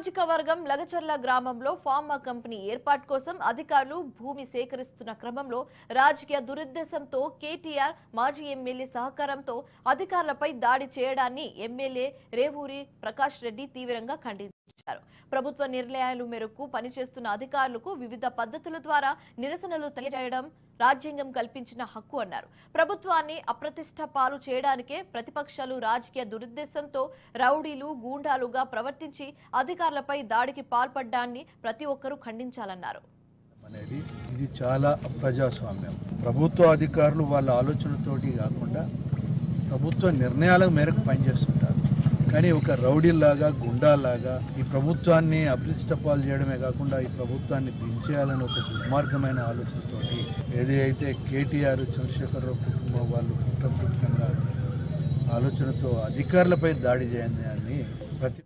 నియోజకవర్గం లగచర్ల గ్రామంలో pharma company ఏర్పాటు కోసం అధికారులు భూమి సేకరిస్తున్న క్రమంలో రాజకీయ దురుద్దేశంతో కేటీఆర్ మాజీ ఎమ్మెల్యే సహకారంతో అధికారులపై దాడి చేయడాన్ని ఎమ్మెల్యే రేవూరి ప్రకాష్ రెడ్డి తీవ్రంగా ఖండించారు. ప్రభుత్వ నిర్ణయాల మేరకు పనిచేస్తున్న అధికారులకు వివిధ పద్ధతుల ద్వారా నిరసనలు తెలియజేయడం రాజ్యాంగం కల్పించిన హక్కు అన్నారు. ప్రభుత్వాన్ని అప్రతిష్ట పాలు చేయడానికే ప్రతిపక్షాలు రాజకీయ దురుద్దేశంతో రౌడీలు గూండాలుగా ప్రవర్తించి అధికారులపై దాడికి పాల్పడ్డాన్ని ప్రతి ఒక్కరూ ఖండించాలన్నారు. అనేది ఇది చాలా ప్రజాస్వామ్యం ప్రభుత్వ అధికారులు వాళ్ళ ఆలోచనతోటి కాకుండా ప్రభుత్వ నిర్ణయాల మేరకు పనిచేస్తుంది కానీ ఒక రౌడీలాగా గుండాలాగా ఈ ప్రభుత్వాన్ని అప్రిష్టపాలు చేయడమే కాకుండా ఈ ప్రభుత్వాన్ని దించేయాలని ఒక దుర్మార్గమైన ఆలోచనతోటి ఏదైతే కేటీఆర్ చంద్రశేఖరరావు కుటుంబం వాళ్ళు కుట్రపూరితంగా ఆలోచనతో అధికారులపై దాడి చేయాలని ప్రతి